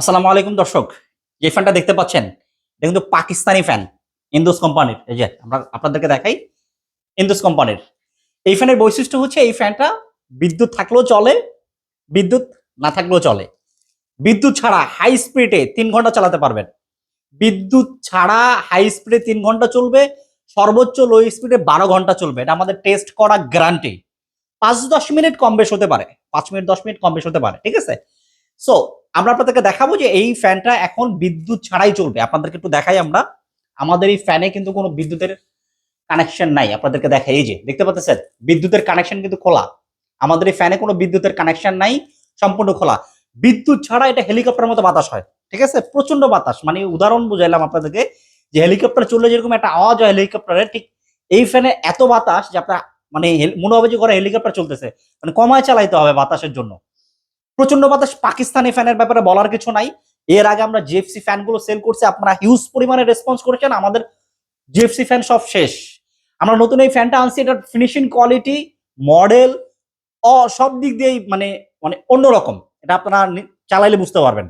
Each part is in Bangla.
আসসালামু আলাইকুম দর্শক, যে ফ্যানটা দেখতে পাচ্ছেন, এটা কিন্তু পাকিস্তানি ফ্যান, ইন্দোস কোম্পানির। এই যে, আমরা আপনাদেরকে দেখাই ইন্দোস কোম্পানির। এই ফ্যানের বৈশিষ্ট্য হচ্ছে এই ফ্যানটা বিদ্যুৎ থাকলেও চলে, বিদ্যুৎ না থাকলেও চলে। বিদ্যুৎ ছাড়া হাই স্পিডে তিন ঘণ্টা চালাতে পারবেন। বিদ্যুৎ ছাড়া হাই স্পিডে তিন ঘণ্টা চলবে, সর্বোচ্চ লো স্পিডে বারো ঘণ্টা চলবে। এটা আমাদের টেস্ট করা গ্যারান্টি পাঁচ দশ মিনিট কম বেশ হতে পারে, পাঁচ মিনিট, দশ মিনিট কম বেশ হতে পারে, ঠিক আছে? সো আমরা আপনাদেরকে দেখাবো যে এই ফ্যানটা এখন বিদ্যুৎ ছাড়াই চলবে। আপনাদেরকে একটু দেখাই আমরা। আমাদের এই ফ্যানে কিন্তু কোনো বিদ্যুতের কানেকশন নাই। আপনাদেরকে দেখাই, এই যে, দেখতে পাচ্ছেন? বিদ্যুতের কানেকশন কিন্তু খোলা। আমাদের এই ফ্যানে কোনো বিদ্যুতের কানেকশন নাই, সম্পূর্ণ খোলা। বিদ্যুৎ ছাড়া এটা হেলিকপ্টারের মতো বাতাস হয়। ঠিক আছে? প্রচণ্ড বাতাস। মানে উদাহরণ বুঝাইলাম আপনাদেরকে যে হেলিকপ্টার চললে যেরকম একটা আওয়াজ হয় হেলিকপ্টারের ঠিক এই ফ্যানে এত বাতাস যে আপনার মানে মনে হবে যে ঘরে হেলিকপ্টার চলতেছে মানে কমায় চালাইতে হবে বাতাসের জন্য। প্রচণ্ড বাতাস পাকিস্তানি ফ্যানের ব্যাপারে বলার কিছু নাই। এর আগে আমরা জিএফসি ফ্যানগুলো সেল করছি, আপনারা হিউজ পরিমাণে রেসপন্স করেছেন, আমাদের জিএফসি ফ্যান সব শেষ। আমরা নতুন এই ফ্যানটা আনছি, এটার ফিনিশিং কোয়ালিটি মডেল অ, সব দিক দিয়েই মানে মানে অন্যরকম। এটা আপনারা চালাইলে বুঝতে পারবেন।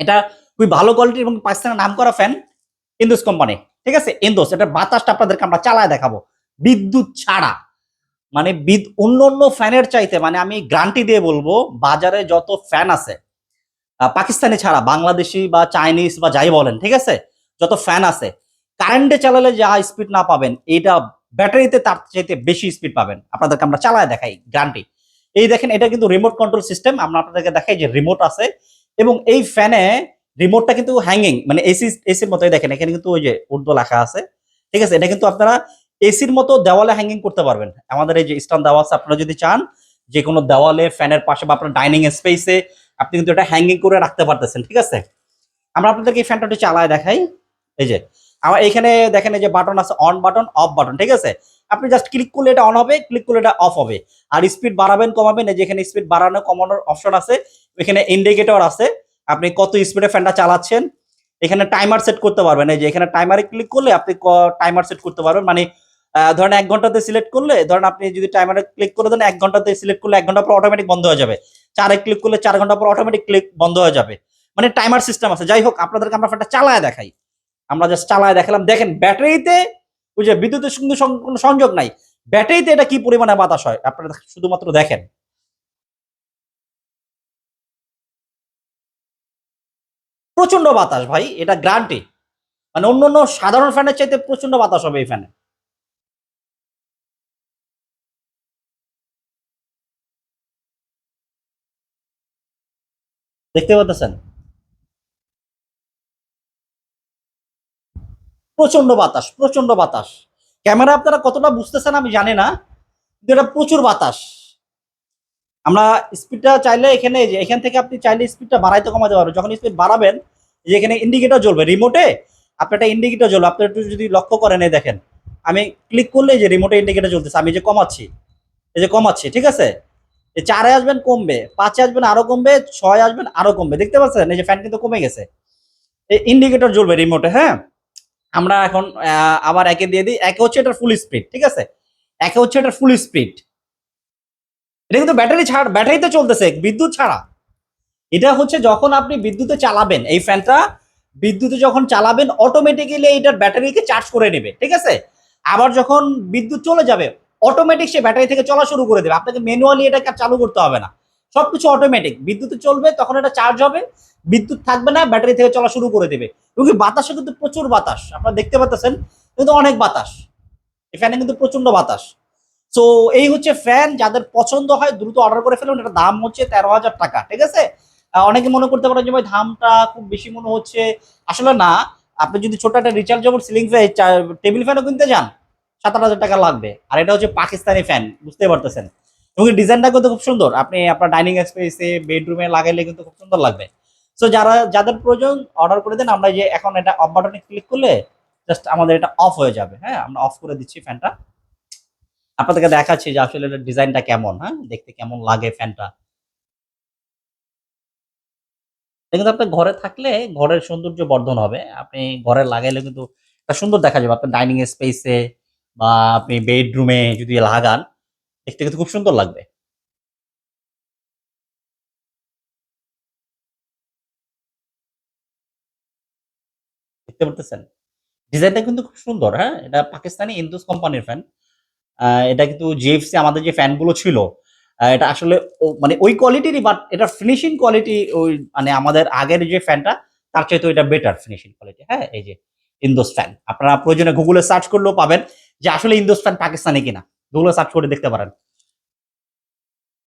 এটা খুবই ভালো কোয়ালিটি এবং পাকিস্তানের নাম করা ফ্যান ইন্দোস কোম্পানি ঠিক আছে? ইন্দোস এটার বাতাসটা আপনাদেরকে আমরা চালায় দেখাবো। বিদ্যুৎ ছাড়া। মানে বিদ অন্য অন্য ফ্যানের চাইতে মানে আমি গ্রান্টি দিয়ে বলব, বাজারে যত ফ্যান আছে পাকিস্তানি ছাড়া, বাংলাদেশি বা চাইনিজ বা যাই বলেন, ঠিক আছে? যত ফ্যান আছে, কারেন্টে চালালে যা স্পিড না পাবেন এটা ব্যাটারিতে তার চাইতে বেশি স্পিড পাবেন। আপনাদেরকে আমরা চালায় দেখাই, গ্রান্টি। এই দেখেন, এটা কিন্তু রিমোট কন্ট্রোল সিস্টেম আমরা আপনাদেরকে দেখাই যে রিমোট আছে, এবং এই ফ্যানে রিমোটটা কিন্তু হ্যাঙ্গিং মানে এসি এসির মতোই দেখেন, এখানে কিন্তু ওই যে উর্দু লেখা আছে, ঠিক আছে? এটা কিন্তু আপনারা এসির মতো দেওয়ালে হ্যাঙ্গিং করতে পারবেন। আমাদের এই যে স্ট্যান্ড দেওয়া আছে, আপনারা যদি চান যে কোনো দেওয়ালে, ফ্যানের পাশে বা আপনার ডাইনিং স্পেসে আপনি কিন্তু এটা হ্যাঙ্গিং করে রাখতে পারতেছেন, ঠিক আছে? আমরা আপনাদেরকে এই ফ্যানটা একটু চালায় দেখাই। এই যে, আমার এখানে দেখেন এই যে বাটন আছে অন বাটন অফ বাটন ঠিক আছে? আপনি জাস্ট ক্লিক করলে এটা অন হবে ক্লিক করলে এটা অফ হবে। আর স্পিড বাড়াবেন, কমাবেন, এই যে এখানে স্পিড বাড়ানো কমানোর অপশন আছে, এখানে ইন্ডিকেটর আছে। আপনি কত স্পিডে ফ্যানটা চালাচ্ছেন। এখানে টাইমার সেট করতে পারবেন। এই যে এখানে টাইমারে ক্লিক করলে আপনি টাইমার সেট করতে পারবেন। মানে ধরেন এক ঘন্টাতে সিলেক্ট করলে, ধরেন আপনি যদি টাইমারে ক্লিক করে দেন, এক ঘন্টাতে সিলেক্ট করলে এক ঘণ্টা পর অটোমেটিক বন্ধ হয়ে যাবে। চারে ক্লিক করলে চার ঘণ্টা পর অটোমেটিক ক্লিক বন্ধ হয়ে যাবে। মানে টাইমার সিস্টেম আছে। যাই হোক, আপনাদেরকে আমরা ফ্যানটা চালায় দেখাই। আমরা জাস্ট চালায় দেখালাম। দেখেন, ব্যাটারিতে ওই যে বিদ্যুতের সঙ্গে কোনো সংযোগ নাই। ব্যাটারিতে এটা কি পরিমাণে বাতাস হয়? আপনারা শুধুমাত্র দেখেন। প্রচণ্ড বাতাস ভাই, এটা গ্রান্টি মানে অন্য অন্য সাধারণ ফ্যানের চাইতে প্রচণ্ড বাতাস হবে এই ফ্যানে দেখতে পাচ্ছেন প্রচণ্ড বাতাস প্রচণ্ড বাতাস। ক্যামেরা আপনারা কতটা বুঝতেছেন আমি জানি না, কিন্তু এটা প্রচুর বাতাস। আমরা স্পিডটা চাইলে এখানে যে, এখান থেকে আপনি চাইলে স্পিডটা বাড়াইতে কমাতে পারবেন। যখন স্পিড বাড়াবেন যে এখানে ইন্ডিকেটর জ্বলবে রিমোটে আপনার একটা ইন্ডিকেটর জ্বলবে। আপনি একটু যদি লক্ষ্য করেন, এই দেখেন, আমি ক্লিক করলে যে রিমোটে ইন্ডিকেটর জ্বলতেছে, আমি যে কমাচ্ছি, এই যে কমাচ্ছি, ঠিক আছে? চারে আসবেন কমবে, পাঁচে আসবেন আরও কমবে, ছয় আসবেন আরও কমবে। দেখতে পাচ্ছেন? এই যে ফ্যান কিন্তু কমে গেছে। এই ইন্ডিকেটর জ্বলবে রিমোটে হ্যাঁ? আমরা এখন আবার একে দিয়ে দিই। একে হচ্ছে এটার ফুল স্পিড ঠিক আছে? একে হচ্ছে এটার ফুল স্পিড এটা কিন্তু ব্যাটারি ছাড় ব্যাটারিতে চলতেছে, বিদ্যুৎ ছাড়া। এটা হচ্ছে যখন আপনি বিদ্যুতে চালাবেন, এই ফ্যানটা বিদ্যুতে যখন চালাবেন অটোমেটিক্যালি এটার ব্যাটারিকে চার্জ করে নেবে, ঠিক আছে? আবার যখন বিদ্যুৎ চলে যাবে অটোমেটিক সে ব্যাটারি থেকে চলা শুরু করে দেবে। আপনাকে ম্যানুয়ালি এটাকে চালু করতে হবে না। সবকিছু অটোমেটিক বিদ্যুতে চলবে, তখন এটা চার্জ হবে। বিদ্যুৎ থাকবে না, ব্যাটারি থেকে চলা শুরু করে দেবে। এবং বাতাসে কিন্তু প্রচুর বাতাস। আপনারা দেখতে পাচ্ছেন, কিন্তু অনেক বাতাস। এই ফ্যানে কিন্তু প্রচণ্ড বাতাস। সো এই হচ্ছে ফ্যান যাদের পছন্দ হয়, দ্রুত অর্ডার করে ফেলুন। এটার দাম হচ্ছে তেরো হাজার টাকা, ঠিক আছে? অনেকে মনে করতে পারেন যে, ভাই, দামটা খুব বেশি মনে হচ্ছে। আসলে না। আপনি যদি ছোট একটা রিচার্জেবল সিলিং ফ্যান টেবিল ফ্যানও কিনতে যান সাত আট হাজার টাকা লাগবে। আর এটা হচ্ছে পাকিস্তানি ফ্যান বুঝতে পারতেছেন। এবং ডিজাইনটা কিন্তু খুব সুন্দর। আপনি আপনার ডাইনিং স্পেসে বেডরুমে লাগাইলে কিন্তু খুব সুন্দর লাগবে। সো যারা, যাদের প্রয়োজন অর্ডার করে দেন। আমরা যে এখন এটা অফ বাটনে ক্লিক করলে জাস্ট আমাদের এটা অফ হয়ে যাবে। হ্যাঁ আমরা অফ করে দিচ্ছি ফ্যানটা আপনাদেরকে দেখাচ্ছি যে আসলে এটার ডিজাইনটা কেমন হ্যাঁ? দেখতে কেমন লাগে ফ্যানটা এটা কিন্তু আপনার ঘরে থাকলে ঘরের সৌন্দর্য বর্ধন হবে। আপনি ঘরে লাগাইলে কিন্তু সুন্দর দেখা যাবে। আপনার ডাইনিং স্পেসে বা আপনি বেডরুমে যদি লাগান, দেখতে কিন্তু খুব সুন্দর লাগবে। দেখতে ডিজাইনটা কিন্তু খুব সুন্দর হ্যাঁ? এটা পাকিস্তানি ইন্দুস কোম্পানির ফ্যান এটা কিন্তু জিএফসি আমাদের যে ফ্যানগুলো ছিল এটা আসলে মানে ওই কোয়ালিটিরই বাট এটা ফিনিশিং কোয়ালিটি ওই মানে আমাদের আগের যে ফ্যানটা তার চাইতে এটা বেটার ফিনিশিং কোয়ালিটি হ্যাঁ? এই যে ইন্দোস ফ্যান আপনারা প্রয়োজনে গুগলে সার্চ করলেও পাবেন। যে আসলে হিন্দুস্তান পাকিস্তানে কিনা। গুগলে সার্চ করে দেখতে পারেন।